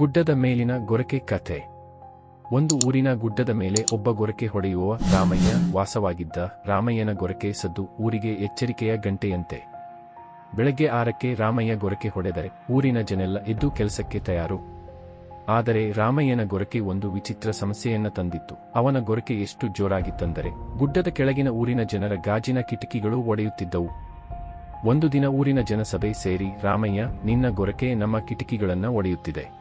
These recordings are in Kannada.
ಗುಡ್ಡದ ಮೇಲಿನ ಗೊರಕೆ ಕಥೆ. ಒಂದು ಊರಿನ ಗುಡ್ಡದ ಮೇಲೆ ಒಬ್ಬ ಗೊರಕೆ ಹೊಡೆಯುವ ರಾಮಯ್ಯ ವಾಸವಾಗಿದ್ದ ರಾಮಯ್ಯನ ಗೊರಕೆ ಸದ್ದು ಊರಿಗೆ ಎಚ್ಚರಿಕೆಯ ಗಂಟೆಯಂತೆ. ಬೆಳಗ್ಗೆ ಆರಕ್ಕೆ ರಾಮಯ್ಯ ಗೊರಕೆ ಹೊಡೆದರೆ ಊರಿನ ಜನೆಲ್ಲ ಎದ್ದು ಕೆಲಸಕ್ಕೆ ತಯಾರು. ಆದರೆ ರಾಮಯ್ಯನ ಗೊರಕೆ ಒಂದು ವಿಚಿತ್ರ ಸಮಸ್ಯೆಯನ್ನ ತಂದಿತ್ತು. ಅವನ ಗೊರಕೆ ಎಷ್ಟು ಜೋರಾಗಿತ್ತಂದರೆ ಗುಡ್ಡದ ಕೆಳಗಿನ ಊರಿನ ಜನರ ಗಾಜಿನ ಕಿಟಕಿಗಳು ಒಡೆಯುತ್ತಿದ್ದವು. ಒಂದು ದಿನ ಊರಿನ ಜನಸಭೆ ಸೇರಿ ರಾಮಯ್ಯ, ನಿನ್ನ ಗೊರಕೆ ನಮ್ಮ ಕಿಟಕಿಗಳನ್ನ ಒಡೆಯುತ್ತಿದೆ.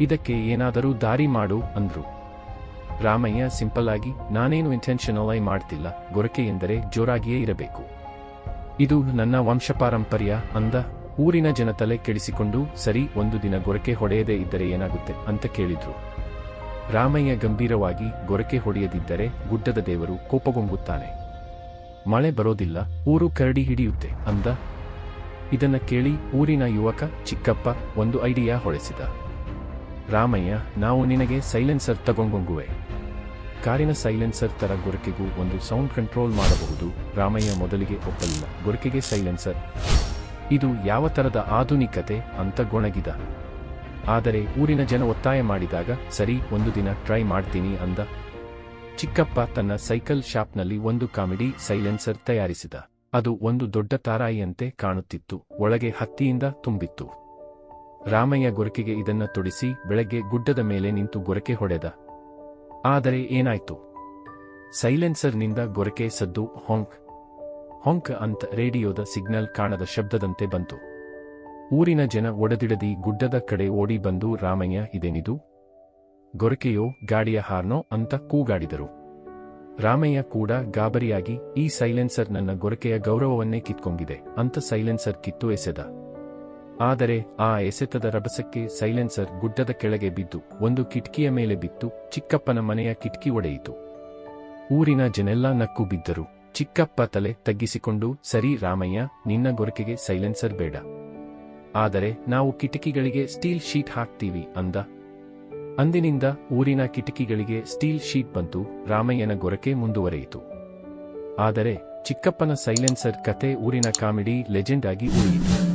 ಇದಕ್ಕೆ ಏನಾದರೂ ದಾರಿ ಮಾಡು, ಅಂದ್ರು. ರಾಮಯ್ಯ ಸಿಂಪಲ್ ಆಗಿ, ನಾನೇನು ಇಂಟೆನ್ಷನಲ್ ಮಾಡ್ತಿಲ್ಲ, ಗೊರಕೆ ಎಂದರೆ ಜೋರಾಗಿಯೇ ಇರಬೇಕು. ಇದು ನನ್ನ ವಂಶಪಾರಂಪರ್ಯ, ಅಂದ. ಊರಿನ ಜನ ತಲೆ ಕೆಡಿಸಿಕೊಂಡು, ಸರಿ, ಒಂದು ದಿನ ಗೊರಕೆ ಹೊಡೆಯದೇ ಇದ್ದರೆ ಏನಾಗುತ್ತೆ, ಅಂತ ಕೇಳಿದ್ರು. ರಾಮಯ್ಯ ಗಂಭೀರವಾಗಿ, ಗೊರಕೆ ಹೊಡೆಯದಿದ್ದರೆ ಗುಡ್ಡದ ದೇವರು ಕೋಪಗೊಂಗುತ್ತಾನೆ ಮಳೆ ಬರೋದಿಲ್ಲ, ಊರು ಕರಡಿ ಹಿಡಿಯುತ್ತೆ, ಅಂದ. ಇದನ್ನ ಕೇಳಿ ಊರಿನ ಯುವಕ, ಚಿಕ್ಕಪ್ಪ, ಒಂದು ಐಡಿಯಾ ಹೊಳೆಸಿದ. ರಾಮಯ್ಯ, ನಾವು ನಿನಗೆ ಸೈಲೆನ್ಸರ್ ತಗೊಂಗೊಂಗುವೆ ಕಾರಿನ ಸೈಲೆನ್ಸರ್ ತರ ಗೊರಕೆಗೂ ಒಂದು ಸೌಂಡ್ ಕಂಟ್ರೋಲ್ ಮಾಡಬಹುದು. ರಾಮಯ್ಯ ಮೊದಲಿಗೆ ಒಪ್ಪಲಿಲ್ಲ. ಗೊರಕೆಗೆ ಸೈಲೆನ್ಸರ್. ಇದು ಯಾವ ತರದ ಆಧುನಿಕತೆ ಅಂತ ಗೊಣಗಿದ. ಆದರೆ ಊರಿನ ಜನ ಒತ್ತಾಯ ಮಾಡಿದಾಗ, ಸರಿ, ಒಂದು ದಿನ ಟ್ರೈ ಮಾಡ್ತೀನಿ ಅಂದ. ಚಿಕ್ಕಪ್ಪ ತನ್ನ ಸೈಕಲ್ ಶಾಪ್ನಲ್ಲಿ ಒಂದು ಕಾಮಿಡಿ ಸೈಲೆನ್ಸರ್ ತಯಾರಿಸಿದ. ಅದು ಒಂದು ದೊಡ್ಡ ತಾರಾಯಿಯಂತೆ ಕಾಣುತ್ತಿತ್ತು. ಒಳಗೆ ಹತ್ತಿಯಿಂದ ತುಂಬಿತ್ತು. ರಾಮಯ್ಯ ಗೊರಕೆಗೆ ಇದನ್ನ ತೊಡಿಸಿ ಬೆಳಗ್ಗೆ ಗುಡ್ಡದ ಮೇಲೆ ನಿಂತು ಗೊರಕೆ ಹೊಡೆದ. ಆದರೆ ಏನಾಯ್ತು? ಸೈಲೆನ್ಸರ್ನಿಂದ ಗೊರಕೆ ಸದ್ದು ಹೊಂಕ್. ಹೊಂಕ್ ಅಂತ ರೇಡಿಯೋದ ಸಿಗ್ನಲ್ ಕಾಣದ ಶಬ್ದದಂತೆ ಬಂತು. ಊರಿನ ಜನ ಒಡೆದಿಡದಿ ಗುಡ್ಡದ ಕಡೆ ಓಡಿ ಬಂದು, ರಾಮಯ್ಯ, ಇದೇನಿದು? ಗೊರಕೆಯೋ, ಗಾಡಿಯ ಹಾರ್ನೋ? ಅಂತ ಕೂಗಾಡಿದರು. ರಾಮಯ್ಯ ಕೂಡ ಗಾಬರಿಯಾಗಿ, ಈ ಸೈಲೆನ್ಸರ್ ನನ್ನ ಗೊರಕೆಯ ಗೌರವವನ್ನೇ ಕಿತ್ಕೊಂಡಿದೆ ಅಂತ ಸೈಲೆನ್ಸರ್ ಕಿತ್ತು ಎಸೆದ. ಆದರೆ ಆ ಎಸೆತದ ರಭಸಕ್ಕೆ ಸೈಲೆನ್ಸರ್ ಗುಡ್ಡದ ಕೆಳಗೆ ಬಿದ್ದು ಒಂದು ಕಿಟಕಿಯ ಮೇಲೆ ಬಿತ್ತು ಚಿಕ್ಕಪ್ಪನ ಮನೆಯ ಕಿಟಕಿ ಒಡೆಯಿತು. ಊರಿನ ಜನೆಲ್ಲ ನಕ್ಕು ಬಿದ್ದರು. ಚಿಕ್ಕಪ್ಪ ತಲೆ ತಗ್ಗಿಸಿಕೊಂಡು, ಸರಿ ರಾಮಯ್ಯ, ನಿನ್ನ ಗೊರಕೆಗೆ ಸೈಲೆನ್ಸರ್ ಬೇಡ. ಆದರೆ ನಾವು ಕಿಟಕಿಗಳಿಗೆ ಸ್ಟೀಲ್ ಶೀಟ್ ಹಾಕ್ತೀವಿ ಅಂದ. ಅಂದಿನಿಂದ ಊರಿನ ಕಿಟಕಿಗಳಿಗೆ ಸ್ಟೀಲ್ ಶೀಟ್ ಬಂತು, ರಾಮಯ್ಯನ ಗೊರಕೆ ಮುಂದುವರೆಯಿತು. ಆದರೆ ಚಿಕ್ಕಪ್ಪನ ಸೈಲೆನ್ಸರ್ ಕತೆ ಊರಿನ ಕಾಮಿಡಿ ಲೆಜೆಂಡ್ ಆಗಿ ಉಳಿಯಿತು.